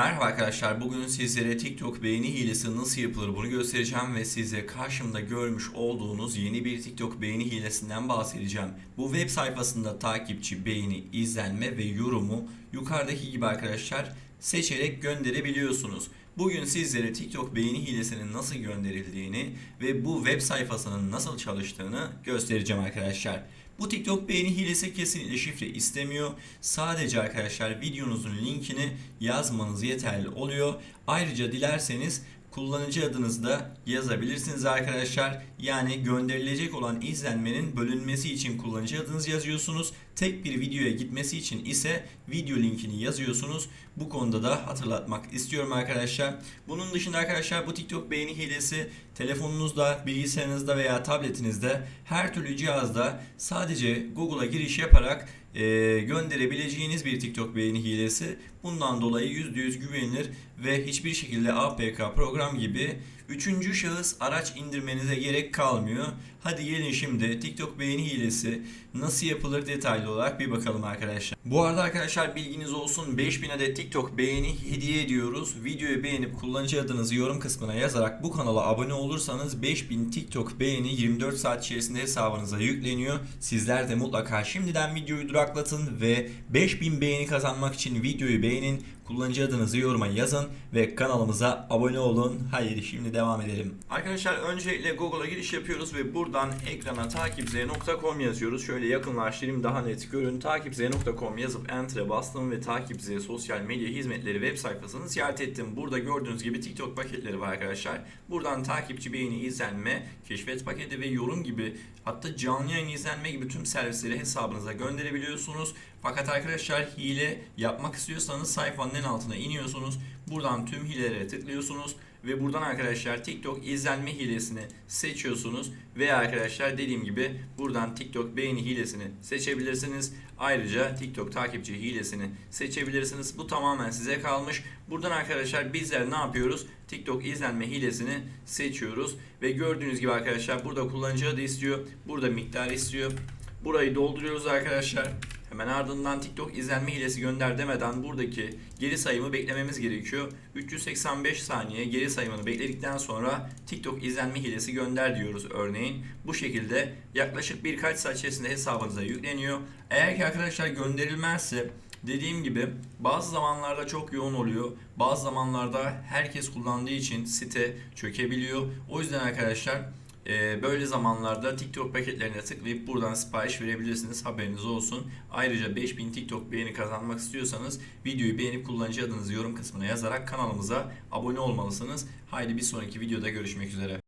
Merhaba arkadaşlar. Bugün sizlere TikTok beğeni hilesi nasıl yapılır bunu göstereceğim ve size karşımda görmüş olduğunuz yeni bir TikTok beğeni hilesinden bahsedeceğim. Bu web sayfasında takipçi, beğeni, izlenme ve yorumu yukarıdaki gibi arkadaşlar seçerek gönderebiliyorsunuz. Bugün sizlere TikTok beğeni hilesinin nasıl gönderildiğini ve bu web sayfasının nasıl çalıştığını göstereceğim arkadaşlar. Bu TikTok beğeni hilesi kesinlikle şifre istemiyor. Sadece arkadaşlar videonuzun linkini yazmanız yeterli oluyor. Ayrıca dilerseniz kullanıcı adınızı da yazabilirsiniz arkadaşlar. Yani gönderilecek olan izlenmenin bölünmesi için kullanıcı adınızı yazıyorsunuz. Tek bir videoya gitmesi için ise video linkini yazıyorsunuz. Bu konuda da hatırlatmak istiyorum arkadaşlar. Bunun dışında arkadaşlar bu TikTok beğeni hilesi telefonunuzda, bilgisayarınızda veya tabletinizde her türlü cihazda sadece Google'a giriş yaparak e, gönderebileceğiniz bir TikTok beğeni hilesi. Bundan dolayı %100 güvenilir ve hiçbir şekilde APK program gibi üçüncü şahıs araç indirmenize gerek kalmıyor. Hadi gelin şimdi TikTok beğeni hilesi nasıl yapılır detaylı olarak bir bakalım arkadaşlar. Bu arada arkadaşlar bilginiz olsun 5000 adet TikTok beğeni hediye ediyoruz. Videoyu beğenip kullanıcı adınızı yorum kısmına yazarak bu kanala abone olursanız 5000 TikTok beğeni 24 saat içerisinde hesabınıza yükleniyor. Sizler de mutlaka şimdiden videoyu duraklatın ve 5000 beğeni kazanmak için videoyu beğenin. Kullanıcı adınızı yoruma yazın ve kanalımıza abone olun. Haydi şimdi devam edelim. Arkadaşlar öncelikle Google'a giriş yapıyoruz ve buradan ekrana takipz.com yazıyoruz. Şöyle yakınlaştırayım daha net görün. Takipz.com yazıp enter'e bastım ve takipz sosyal medya hizmetleri web sayfasını ziyaret ettim. Burada gördüğünüz gibi TikTok paketleri var arkadaşlar. Buradan takipçi beğeni, izlenme, keşfet paketi ve yorum gibi hatta canlı yayın izlenme gibi tüm servisleri hesabınıza gönderebiliyorsunuz. Fakat arkadaşlar hile yapmak istiyorsanız sayfanın en altına iniyorsunuz. Buradan tüm hilelere tıklıyorsunuz ve buradan arkadaşlar TikTok izlenme hilesini seçiyorsunuz veya arkadaşlar dediğim gibi buradan TikTok beğeni hilesini seçebilirsiniz. Ayrıca TikTok takipçi hilesini seçebilirsiniz. Bu tamamen size kalmış. Buradan arkadaşlar bizler ne yapıyoruz? TikTok izlenme hilesini seçiyoruz ve gördüğünüz gibi arkadaşlar burada kullanıcı adı istiyor. Burada miktar istiyor. Burayı dolduruyoruz arkadaşlar. Hemen ardından TikTok izlenme hilesi gönder demeden buradaki geri sayımı beklememiz gerekiyor. 385 saniye geri sayımını bekledikten sonra TikTok izlenme hilesi gönder diyoruz örneğin. Bu şekilde yaklaşık birkaç saat içerisinde hesabınıza yükleniyor. Eğer ki arkadaşlar gönderilmezse Dediğim gibi bazı zamanlarda çok yoğun oluyor. Bazı zamanlarda herkes kullandığı için site çökebiliyor. O yüzden arkadaşlar ee, böyle zamanlarda TikTok paketlerine tıklayıp buradan sipariş verebilirsiniz. Haberiniz olsun. Ayrıca 5000 TikTok beğeni kazanmak istiyorsanız videoyu beğenip kullanıcı adınızı yorum kısmına yazarak kanalımıza abone olmalısınız. Haydi bir sonraki videoda görüşmek üzere.